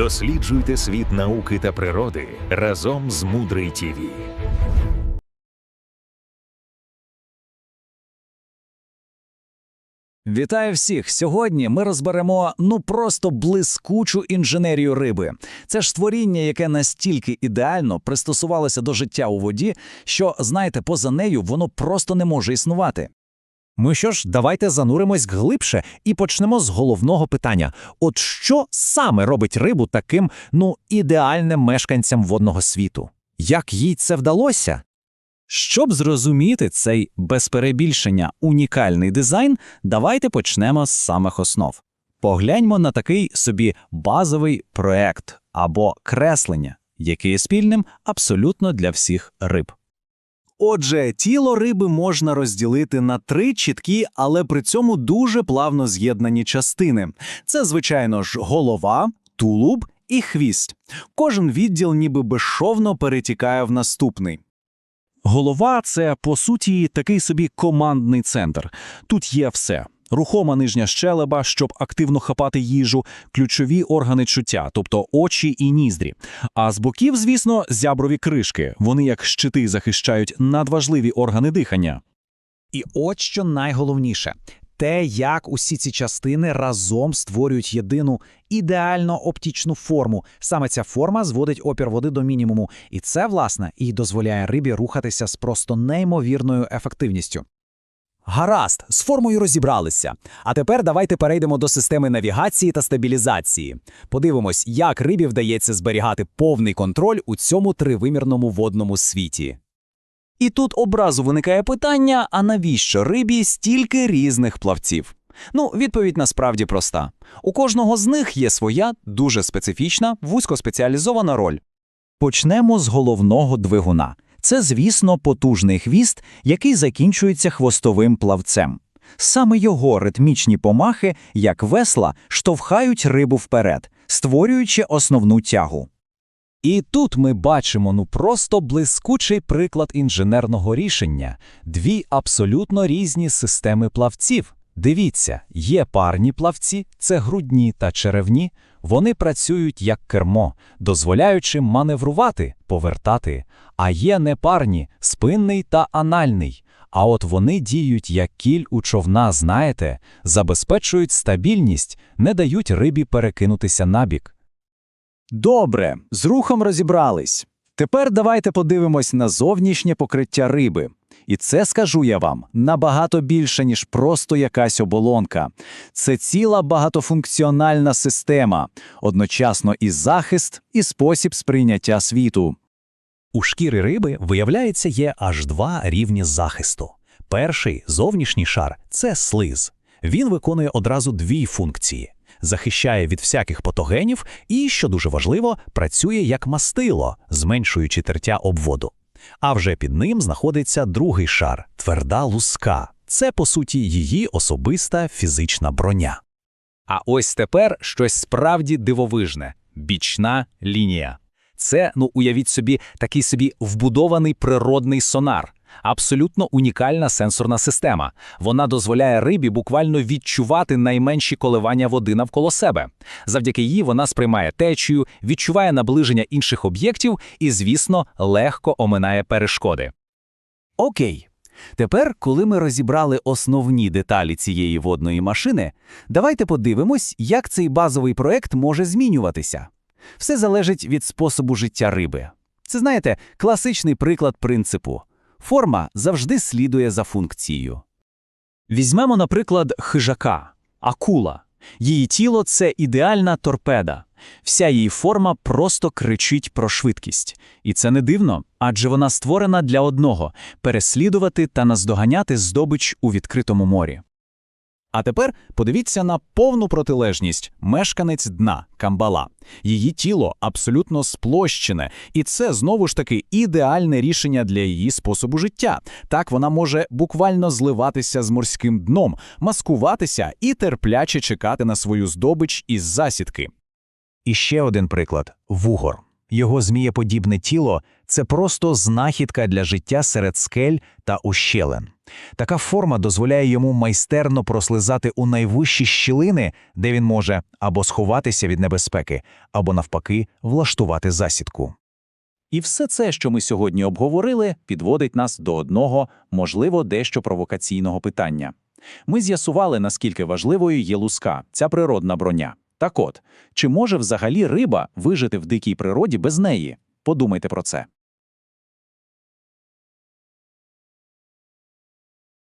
Досліджуйте світ науки та природи разом з Мудрий ТІВІ. Вітаю всіх! Сьогодні ми розберемо ну просто блискучу інженерію риби. Це ж створіння, яке настільки ідеально пристосувалося до життя у воді, що, знаєте, поза нею воно просто не може існувати. Ми що ж, давайте зануримось глибше і почнемо з головного питання: от що саме робить рибу таким, ну, ідеальним мешканцям водного світу? Як їй це вдалося? Щоб зрозуміти цей без перебільшення унікальний дизайн, давайте почнемо з самих основ. Погляньмо на такий собі базовий проект або креслення, яке є спільним абсолютно для всіх риб. Отже, тіло риби можна розділити на три чіткі, але при цьому дуже плавно з'єднані частини. Це, звичайно ж, голова, тулуб і хвіст. Кожен відділ ніби безшовно перетікає в наступний. Голова це, по суті, такий собі командний центр. Тут є все. Рухома нижня щелеба, щоб активно хапати їжу, ключові органи чуття, тобто очі і ніздрі. А з боків, звісно, зяброві кришки. Вони як щити захищають надважливі органи дихання. І от що найголовніше те, як усі ці частини разом створюють єдину ідеально оптічну форму. Саме ця форма зводить опір води до мінімуму, і це, власне, і дозволяє рибі рухатися з просто неймовірною ефективністю. Гаразд, з формою розібралися. А тепер давайте перейдемо до системи навігації та стабілізації. Подивимось, як рибі вдається зберігати повний контроль у цьому тривимірному водному світі. І тут образу виникає питання: а навіщо рибі стільки різних плавців? Ну, відповідь насправді проста. У кожного з них є своя дуже специфічна, вузькоспеціалізована роль. Почнемо з головного двигуна. Це, звісно, потужний хвіст, який закінчується хвостовим плавцем. Саме його ритмічні помахи, як весла, штовхають рибу вперед, створюючи основну тягу. І тут ми бачимо ну просто блискучий приклад інженерного рішення дві абсолютно різні системи плавців. Дивіться, є парні плавці, це грудні та черевні. Вони працюють як кермо, дозволяючи маневрувати, повертати. А є непарні, спинний та анальний. А от вони діють як кіль у човна, знаєте, забезпечують стабільність, не дають рибі перекинутися набік. Добре, з рухом розібрались. Тепер давайте подивимось на зовнішнє покриття риби. І це, скажу я вам, набагато більше, ніж просто якась оболонка. Це ціла багатофункціональна система, одночасно і захист, і спосіб сприйняття світу. У шкіри риби, виявляється, є аж два рівні захисту. Перший зовнішній шар це слиз. Він виконує одразу дві функції: захищає від всяких патогенів і, що дуже важливо, працює як мастило, зменшуючи тертя обводу. А вже під ним знаходиться другий шар тверда луска. Це, по суті, її особиста фізична броня. А ось тепер щось справді дивовижне бічна лінія. Це, ну уявіть собі, такий собі вбудований природний сонар. Абсолютно унікальна сенсорна система. Вона дозволяє рибі буквально відчувати найменші коливання води навколо себе. Завдяки їй вона сприймає течію, відчуває наближення інших об'єктів і, звісно, легко оминає перешкоди. Окей. Тепер, коли ми розібрали основні деталі цієї водної машини, давайте подивимось, як цей базовий проект може змінюватися. Все залежить від способу життя риби. Це, знаєте, класичний приклад принципу. Форма завжди слідує за функцією. Візьмемо, наприклад, хижака, акула. Її тіло це ідеальна торпеда. Вся її форма просто кричить про швидкість. І це не дивно, адже вона створена для одного переслідувати та наздоганяти здобич у відкритому морі. А тепер подивіться на повну протилежність мешканець дна камбала. Її тіло абсолютно сплощене, і це знову ж таки ідеальне рішення для її способу життя. Так вона може буквально зливатися з морським дном, маскуватися і терпляче чекати на свою здобич із засідки. І ще один приклад вугор. Його змієподібне тіло це просто знахідка для життя серед скель та ущелин. Така форма дозволяє йому майстерно прослизати у найвищі щілини, де він може або сховатися від небезпеки, або навпаки влаштувати засідку. І все це, що ми сьогодні обговорили, підводить нас до одного, можливо, дещо провокаційного питання. Ми з'ясували, наскільки важливою є луска, ця природна броня. Так от, чи може взагалі риба вижити в дикій природі без неї? Подумайте про це.